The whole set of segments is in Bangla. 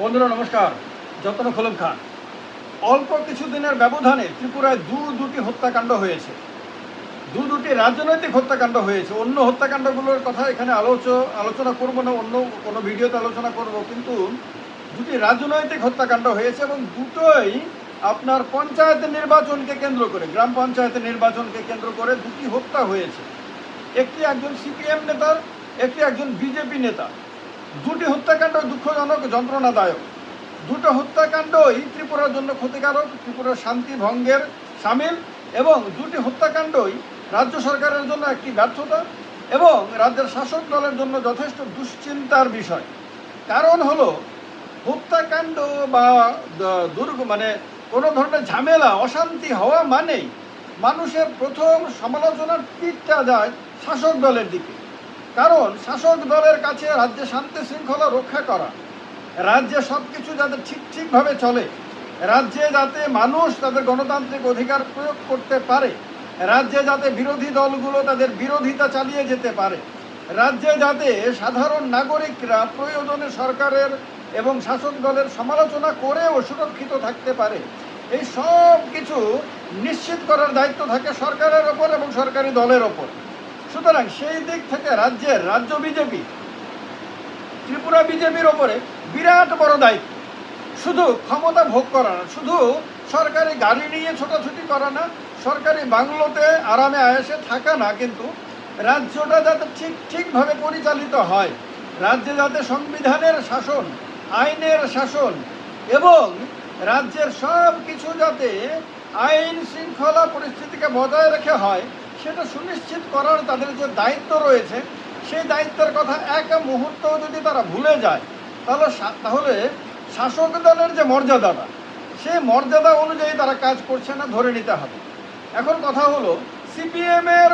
বন্ধুরা, নমস্কার। যতন খোলম খান। অল্প কিছুদিনের ব্যবধানে ত্রিপুরায় দু দুটি হত্যাকাণ্ড হয়েছে। দু দুটি রাজনৈতিক হত্যাকাণ্ড হয়েছে। অন্য হত্যাকাণ্ডগুলোর কথা এখানে আলোচ, আলোচনা করব না, অন্য কোনো ভিডিওতে আলোচনা করব। কিন্তু দুটি রাজনৈতিক হত্যাকাণ্ড হয়েছে এবং দুটোই আপনার পঞ্চায়েত নির্বাচনকে কেন্দ্র করে, গ্রাম পঞ্চায়েতের নির্বাচনকে কেন্দ্র করে দুটি হত্যা হয়েছে। একটি একজন সিপিএম নেতার একটি একজন বিজেপি নেতা। দুটি হত্যাকাণ্ড দুঃখজনক, যন্ত্রণাদায়ক। দুটো হত্যাকাণ্ডই ত্রিপুরার জন্য ক্ষতিকারক, ত্রিপুরার শান্তি ভঙ্গের সামিল এবং দুটি হত্যাকাণ্ডই রাজ্য সরকারের জন্য একটি ব্যর্থতা এবং রাজ্যের শাসক দলের জন্য যথেষ্ট দুশ্চিন্তার বিষয়। কারণ হলো, হত্যাকাণ্ড বা দুর্গ মানে কোনো ধরনের ঝামেলা, অশান্তি হওয়া মানেই মানুষের প্রথম সমালোচনার তীরটা যায় শাসক দলের দিকে। কারণ শাসক দলের কাছে রাজ্যে শান্তি শৃঙ্খলা রক্ষা করা, রাজ্যে সব কিছু যাতে ঠিক ঠিকভাবে চলে, রাজ্যে যাতে মানুষ তাদের গণতান্ত্রিক অধিকার প্রয়োগ করতে পারে, রাজ্যে যাতে বিরোধী দলগুলো তাদের বিরোধিতা চালিয়ে যেতে পারে, রাজ্যে যাতে সাধারণ নাগরিকরা প্রয়োজনে সরকারের এবং শাসক দলের সমালোচনা করেও সুরক্ষিত থাকতে পারে, এই সব কিছু নিশ্চিত করার দায়িত্ব থাকে সরকারের ওপর এবং সরকারি দলের ওপর। সুতরাং সেই দিক থেকে রাজ্যের রাজ্য বিজেপি, ত্রিপুরা বিজেপির ওপরে বিরাট বড় দায়িত্ব। শুধু ক্ষমতা ভোগ করা না, শুধু সরকারি গাড়ি নিয়ে ছোটাছুটি করা না, সরকারি বাংলোতে আরামে আয়াসে থাকা না, কিন্তু রাজ্যটা যাতে ঠিক, ঠিকভাবে পরিচালিত হয়, রাজ্যে যাতে সংবিধানের শাসন, আইনের শাসন এবং রাজ্যের সব কিছু যাতে আইন শৃঙ্খলা পরিস্থিতিকে বজায় রেখে হয় সেটা সুনিশ্চিত করার তাদের যে দায়িত্ব রয়েছে, সেই দায়িত্বের কথা এক মুহূর্তও যদি তারা ভুলে যায়, তাহলে তাহলে শাসক দলের যে মর্যাদাটা, সেই মর্যাদা অনুযায়ী তারা কাজ করছে না, ধরে নিতে হবে। এখন কথা হলো সিপিএমের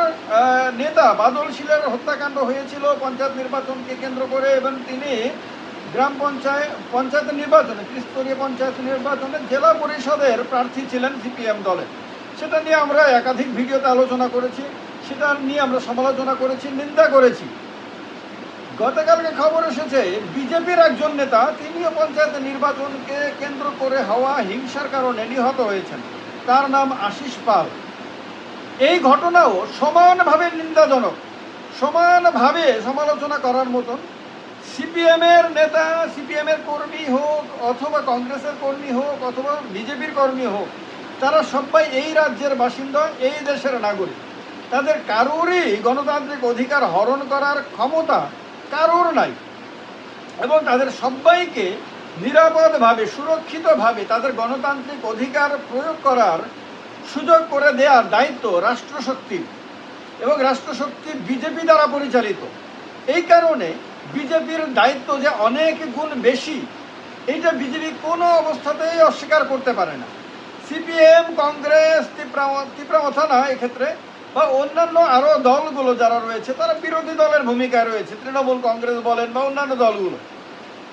নেতা বাদল শিলের হত্যাকাণ্ড হয়েছিল, পঞ্চায়েত নির্বাচনকে কেন্দ্র করে, এবং তিনি গ্রাম পঞ্চায়েত পঞ্চায়েত নির্বাচনে, ত্রিস্তরীয় পঞ্চায়েত নির্বাচনে জেলা পরিষদের প্রার্থী ছিলেন সিপিএম দলের। সেটা নিয়ে আমরা একাধিক ভিডিওতে আলোচনা করেছি, সেটা নিয়ে আমরা সমালোচনা করেছি, নিন্দা করেছি। গতকালকে খবর এসেছে, বিজেপির একজন নেতা, তিনিও পঞ্চায়েত নির্বাচনকে কেন্দ্র করে হওয়া হিংসার কারণে নিহত হয়েছেন। তার নাম আশিস পাল। এই ঘটনাও সমানভাবে নিন্দাজনক। সমানভাবে সমালোচনা করার মতন সিপিএমের নেতা, সিপিএমের কর্মী হোক, অথবা কংগ্রেসের কর্মী হোক, অথবা বিজেপির কর্মী হোক তারা সবাই এই রাজ্যের বাসিন্দা, এই দেশের নাগরিক। তাদের কারোরই গণতান্ত্রিক অধিকার হরণ করার ক্ষমতা কারোর নাই। এবং তাদের সবাইকে নিরাপদভাবে, সুরক্ষিতভাবে তাদের গণতান্ত্রিক অধিকার প্রয়োগ করার সুযোগ করে দেওয়ার দায়িত্ব রাষ্ট্রশক্তির এবং রাষ্ট্রশক্তি বিজেপি দ্বারা পরিচালিত। এই কারণে বিজেপির দায়িত্ব যে অনেক গুণ বেশি, এইটা বিজেপি কোনো অবস্থাতেই অস্বীকার করতে পারে না। সিপিএম, কংগ্রেস ত্রিপুরা ত্রিপুরা না এক্ষেত্রে। বা অন্যান্য আরও দলগুলো যারা রয়েছে, তারা বিরোধী দলের ভূমিকায় রয়েছে। তৃণমূল, কংগ্রেস বলেন বা অন্যান্য দলগুলো।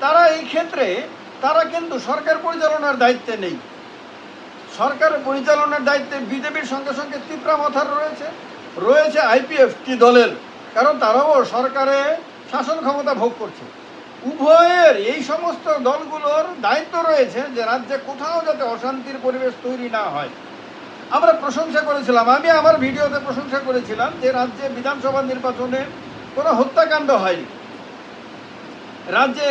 তারা এই ক্ষেত্রে, তারা কিন্তু সরকার পরিচালনার দায়িত্বে নেই। সরকার পরিচালনার দায়িত্বে বিজেপির সঙ্গে সঙ্গে ত্রিপুরা মাথার রয়েছে। রয়েছে আইপিএফটি দলের। কারণ তারাও সরকারে শাসন ক্ষমতা ভোগ করছে। উভয়ের এই সমস্ত দলগুলোর দায়িত্ব রয়েছে যে রাজ্যে কোথাও যাতে অশান্তির পরিবেশ তৈরি না হয়। আমরা প্রশংসা করেছিলাম, আমি আমার ভিডিওতে প্রশংসা করেছিলাম যে রাজ্যে বিধানসভা নির্বাচনে কোনো হত্যাকাণ্ড হয়নি। রাজ্যে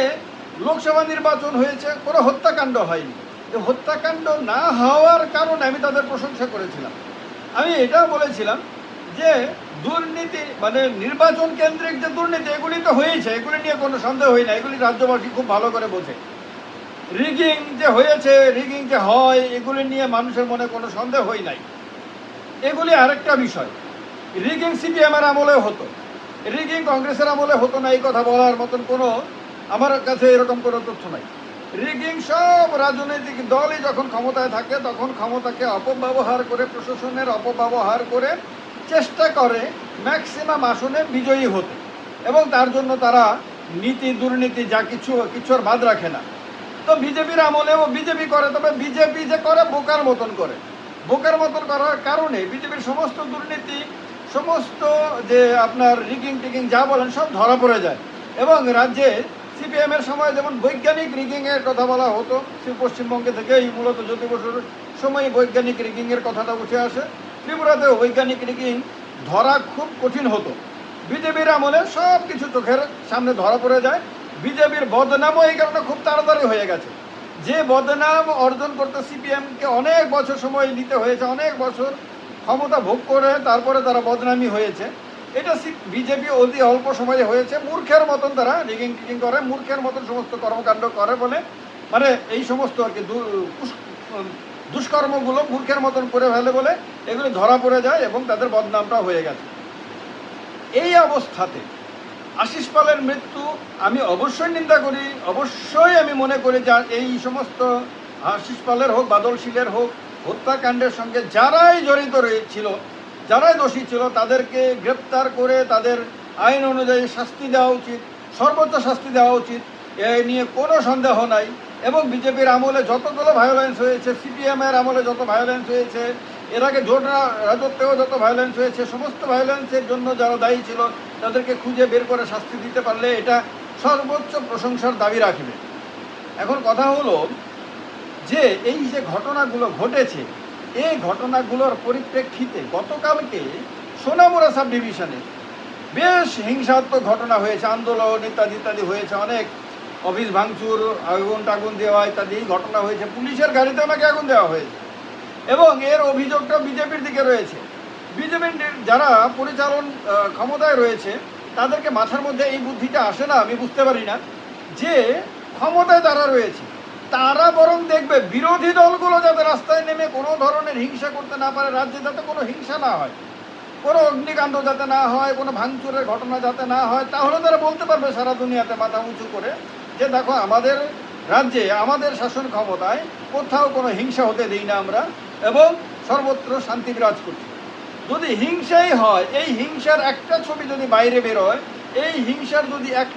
লোকসভা নির্বাচন হয়েছে, কোনো হত্যাকাণ্ড হয়নি। হত্যাকাণ্ড না হওয়ার কারণে আমি তাদের প্রশংসা করেছিলাম। আমি এটাও বলেছিলাম যে দুর্নীতি মানে নির্বাচন কেন্দ্রিক যে দুর্নীতি, এগুলি তো হয়েছে, এগুলি নিয়ে কোনো সন্দেহ হয় না, এগুলি রাজ্যবাসী খুব ভালো করে বোঝে। রিগিং যে হয়েছে রিগিং যে হয়, এগুলি নিয়ে মানুষের মনে কোনো সন্দেহ হয় নাই। এগুলি আরেকটা বিষয়। রিগিং সিপিএমের আমলেও হতো। রিগিং কংগ্রেসের আমলে হতো না, এই কথা বলার মতন কোনো আমার কাছে এরকম কোনো তথ্য নাই। রিগিং সব রাজনৈতিক দলই যখন ক্ষমতায় থাকে, তখন ক্ষমতাকে অপব্যবহার করে, প্রশাসনের অপব্যবহার করে চেষ্টা করে ম্যাক্সিমাম আসনে বিজয়ী হতে। এবং তার জন্য তারা নীতি, দুর্নীতি, যা কিছু, কিছুর বাদ রাখে না। তো বিজেপির আমলেও বিজেপি করে, তবে বিজেপি যে করে, বোকার মতন করে। বোকার মতন করার কারণে বিজেপির সমস্ত দুর্নীতি, সমস্ত যে আপনার রিগিং টিগিং যা বলেন, সব ধরা পড়ে যায়। এবং রাজ্যে সিপিএম এর সময় যেমন বৈজ্ঞানিক রিগিং এর কথা বলা হতো পশ্চিমবঙ্গে থেকেই মূলত জ্যোতি বসুর সময় বৈজ্ঞানিক রিগিং এর কথাটা উঠে আসে। ত্রিপুরাতেও বৈজ্ঞানিক রিগিং ধরা খুব কঠিন হতো। বিজেপির আমলে সব কিছু চোখের সামনে ধরা পড়ে যায়। বিজেপির বদনামও এই কারণে খুব তাড়াতাড়ি হয়ে গেছে। যে বদনাম অর্জন করতে সিপিএমকে অনেক বছর সময় নিতে হয়েছে, অনেক বছর ক্ষমতা ভোগ করে তারপরে তারা বদনামি হয়েছে। এটা বিজেপি অতি অল্প সময়ে হয়েছে। মূর্খের মতন তারা রিগিং টিগিং করে, মূর্খের মতন সমস্ত কর্মকাণ্ড করে বলে মানে এই সমস্ত আর কি দুষ্কর্মগুলো মূর্খের মতন করে ফেলে বলে এগুলি ধরা পড়ে যায় এবং তাদের বদনামটা হয়ে গেছে। এই অবস্থাতে আশিস পালের মৃত্যু আমি অবশ্যই নিন্দা করি, অবশ্যই আমি মনে করি যে এই সমস্ত আশিস পালের হোক, বাদল শীলের হোক, হত্যাকাণ্ডের সঙ্গে যারাই জড়িত রয়েছিল যারাই দোষী ছিল, তাদেরকে গ্রেপ্তার করে তাদের আইন অনুযায়ী শাস্তি দেওয়া উচিত, সর্বোচ্চ শাস্তি দেওয়া উচিত, এ নিয়ে কোনো সন্দেহ নাই। এবং বিজেপির আমলে যতগুলো ভায়োলেন্স হয়েছে সিপিএমের আমলে যত ভায়োলেন্স হয়েছে, এর আগে জোট রাজত্বেও যত ভায়োলেন্স হয়েছে, সমস্ত ভায়োলেন্সের জন্য যারা দায়ী ছিল, তাদেরকে খুঁজে বের করে শাস্তি দিতে পারলে এটা সর্বোচ্চ প্রশংসার দাবি রাখবে। এখন কথা হলো যে, এই যে ঘটনাগুলো ঘটেছে, এই ঘটনাগুলোর পরিপ্রেক্ষিতে গতকালকে সোনামুড়া সাব ডিভিশনে বেশ হিংসাত্মক ঘটনা হয়েছে, আন্দোলন ইত্যাদি ইত্যাদি হয়েছে অনেক। অফিস ভাঙচুর, আগুন টাগুন দেওয়া ইত্যাদি ঘটনা হয়েছে। পুলিশের গাড়িতেও নাকি আগুন দেওয়া হয়েছে। এবং এর অভিযোগটা বিজেপির দিকে রয়েছে। বিজেপির যারা পরিচালন ক্ষমতায় রয়েছে, তাদেরকে মাথার মধ্যে এই বুদ্ধিটা আসে না, আমি বুঝতে পারি না। যে ক্ষমতায় তারা রয়েছে, তারা বরং দেখবে বিরোধী দলগুলো যাতে রাস্তায় নেমে কোনো ধরনের হিংসা করতে না পারে, রাজ্যে যাতে কোনো হিংসা না হয়, কোনো অগ্নিকাণ্ড যাতে না হয়, কোনো ভাঙচুরের ঘটনা যাতে না হয়, তাহলে তারা বলতে পারবে সারা দুনিয়াতে মাথা উঁচু করে যে দেখো আমাদের রাজ্যে, আমাদের শাসন ক্ষমতায় কোথাও কোনো হিংসা হতে দিই না আমরা এবং সর্বত্র শান্তি বিরাজ করছি। যদি হিংসাই হয়, এই হিংসার একটা ছবি যদি বাইরে বেরোয়, এই হিংসার যদি এক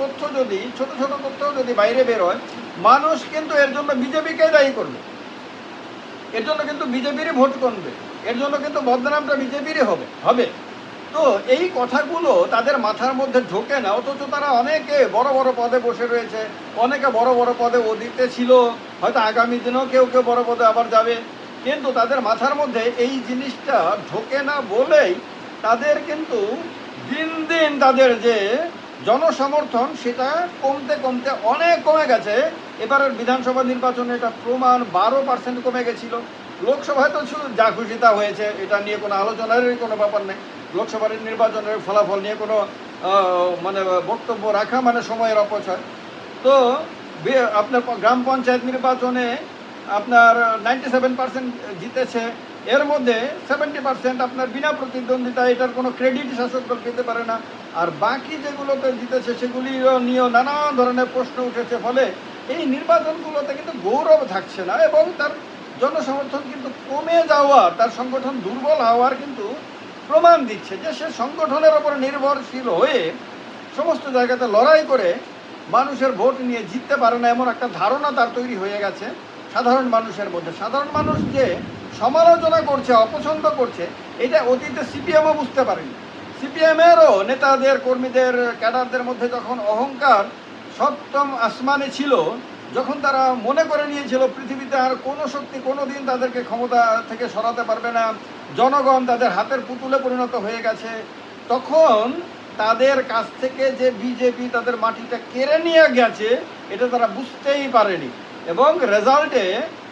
তথ্য যদি, ছোট ছোট তথ্য যদি বাইরে বেরোয়, মানুষ কিন্তু এর জন্য বিজেপিকে দায়ী করবে। এর জন্য কিন্তু বিজেপিরই ভোট করবে এর জন্য কিন্তু বদনামটা বিজেপিরই হবে হবে। তো এই কথাগুলো তাদের মাথার মধ্যে ঢোকে না, অথচ তারা অনেকে বড় বড় পদে বসে রয়েছে, অনেকে বড় বড় পদে অতীতে ছিল, হয়তো আগামী দিনেও কেউ কেউ বড় পদে আবার যাবে। কিন্তু তাদের মাথার মধ্যে এই জিনিসটা ঢোকে না বলেই তাদের কিন্তু দিন দিন তাদের যে জনসমর্থন সেটা কমতে কমতে অনেক কমে গেছে। এবারের বিধানসভা নির্বাচনে এটা প্রমাণ বারো পার্সেন্ট কমে গেছিল। লোকসভায় তো যা খুশি তা হয়েছে, এটা নিয়ে কোনো আলোচনারই কোনো ব্যাপার নেই। লোকসভার নির্বাচনের ফলাফল নিয়ে কোনো মানে বক্তব্য রাখা মানে সময়ের অপচয়। তো আপনার গ্রাম পঞ্চায়েত নির্বাচনে আপনার নাইনটি সেভেন পার্সেন্ট জিতেছে। এর মধ্যে সেভেন্টি পার্সেন্ট আপনার বিনা প্রতিদ্বন্দ্বিতা, এটার কোনো ক্রেডিট শাসক দল পেতে পারে না। আর বাকি যেগুলোতে জিতেছে সেগুলি নিয়েও নানা ধরনের প্রশ্ন উঠেছে। ফলে এই নির্বাচনগুলোতে কিন্তু গৌরব থাকছে না এবং তার জনসমর্থন কিন্তু কমে যাওয়া তার সংগঠন দুর্বল হওয়ার কিন্তু প্রমাণ দিচ্ছে যে সে সংগঠনের ওপর নির্ভরশীল হয়ে সমস্ত জায়গাতে লড়াই করে মানুষের ভোট নিয়ে জিততে পারে না এমন একটা ধারণা তার তৈরি হয়ে গেছে সাধারণ মানুষের মধ্যে। সাধারণ মানুষ যে সমালোচনা করছে, অপছন্দ করছে, এটা অতীতে সিপিএমও বুঝতে পারেনি। সিপিএমেরও নেতাদের, কর্মীদের, ক্যাডারদের মধ্যে যখন অহংকার সপ্তম আসমানে ছিল যখন তারা মনে করে নিয়েছিল পৃথিবীতে আর কোনো শক্তি কোনো দিন তাদেরকে ক্ষমতা থেকে সরাতে পারবে না, জনগণ তাদের হাতের পুতুলে পরিণত হয়ে গেছে, তখন তাদের কাছ থেকে যে বিজেপি তাদের মাটিটা কেড়ে নিয়ে গেছে, এটা তারা বুঝতেই পারেনি এবং রেজাল্টে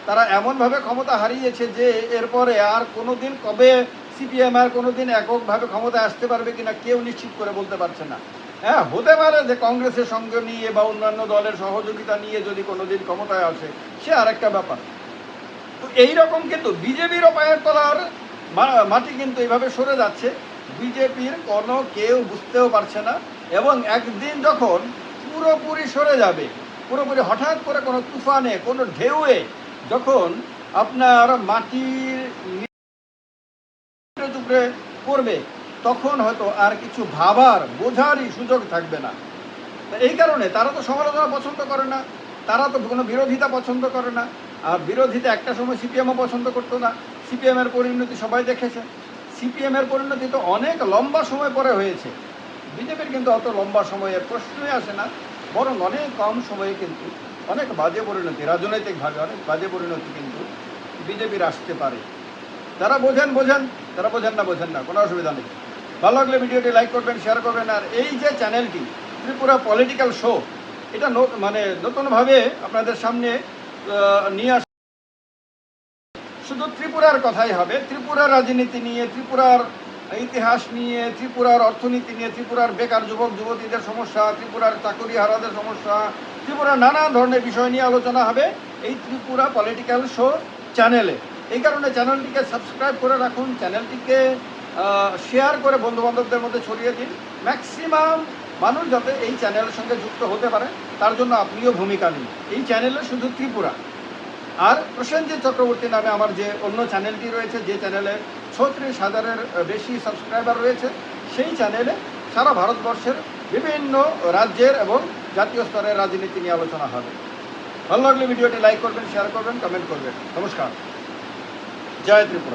তারা এমনভাবে ক্ষমতা হারিয়েছে যে এরপরে আর কোনো দিন কবে সিপিএম আর কোনো দিন এককভাবে ক্ষমতায় আসতে পারবে কিনা কেউ নিশ্চিত করে বলতে পারছে না। হ্যাঁ হতে পারে যে কংগ্রেসের সঙ্গে নিয়ে বা অন্যান্য দলের সহযোগিতা নিয়ে যদি কোনোদিন ক্ষমতায় আসে, সে আরেকটা ব্যাপার। তো এইরকম কিন্তু বিজেপিরও পায়ের তলার মাটি কিন্তু এইভাবে সরে যাচ্ছে। বিজেপির কোনো কেউ বুঝতেও পারছে না এবং একদিন যখন পুরোপুরি সরে যাবে, পুরোপুরি হঠাৎ করে কোনো তুফানে, কোনো ঢেউয়ে যখন আপনার মাটির টুকরে পড়বে তখন হয়তো আর কিছু ভাবার, বোঝারই সুযোগ থাকবে না। এই কারণে তারা তো সমালোচনা পছন্দ করে না, তারা তো কোনো বিরোধিতা পছন্দ করে না, আর বিরোধিতা একটা সময় সিপিএমও পছন্দ করতো না। সিপিএমের পরিণতি সবাই দেখেছে। সিপিএমের পরিণতি তো অনেক লম্বা সময় পরে হয়েছে। বিজেপির কিন্তু অত লম্বা সময়ের প্রশ্নই আসে না, বরং অনেক কম সময়ে কিন্তু অনেক বাজে পরিণতি, রাজনৈতিকভাবে অনেক বাজে পরিণতি কিন্তু বিজেপির আসতে পারে। যারা বোঝেন বোঝেন, যারা বোঝেন না বোঝেন না, কোনো অসুবিধা নেই। ভালো লাগলে ভিডিওটি লাইক করবেন শেয়ার করবেন, আর এই যে চ্যানেলটি ত্রিপুরা পলিটিক্যাল শো এটা মানে নতুনভাবে আপনাদের সামনে নিয়ে আস শুধু ত্রিপুরার কথাই হবে। ত্রিপুরার রাজনীতি নিয়ে, ত্রিপুরার ইতিহাস নিয়ে, ত্রিপুরার অর্থনীতি নিয়ে, ত্রিপুরার বেকার যুবক, যুবতীদের সমস্যা, ত্রিপুরার চাকরি হারাদের সমস্যা ত্রিপুরার নানা ধরনের বিষয় নিয়ে আলোচনা হবে এই ত্রিপুরা পলিটিক্যাল শো চ্যানেলে এই কারণে চ্যানেলটিকে সাবস্ক্রাইব করে রাখুন। চ্যানেলটিকে শেয়ার করে বন্ধু বান্ধবদের মধ্যে ছড়িয়ে দিন। ম্যাক্সিমাম মানুষ যাতে এই চ্যানেলের সঙ্গে যুক্ত হতে পারে, তার জন্য আপনিও ভূমিকা নিন। এই চ্যানেলে শুধু ত্রিপুরা। আর প্রসেনজিৎ চক্রবর্তী নামে আমার যে অন্য চ্যানেলটি রয়েছে, যে চ্যানেলে ছত্রিশ হাজারের বেশি সাবস্ক্রাইবার রয়েছে, সেই চ্যানেলে সারা ভারতবর্ষের বিভিন্ন রাজ্যের এবং জাতীয় স্তরের রাজনীতি নিয়ে আলোচনা হবে। ভালো লাগলে ভিডিওটি লাইক করবেন শেয়ার করবেন কমেন্ট করবেন। নমস্কার। জয় ত্রিপুরা।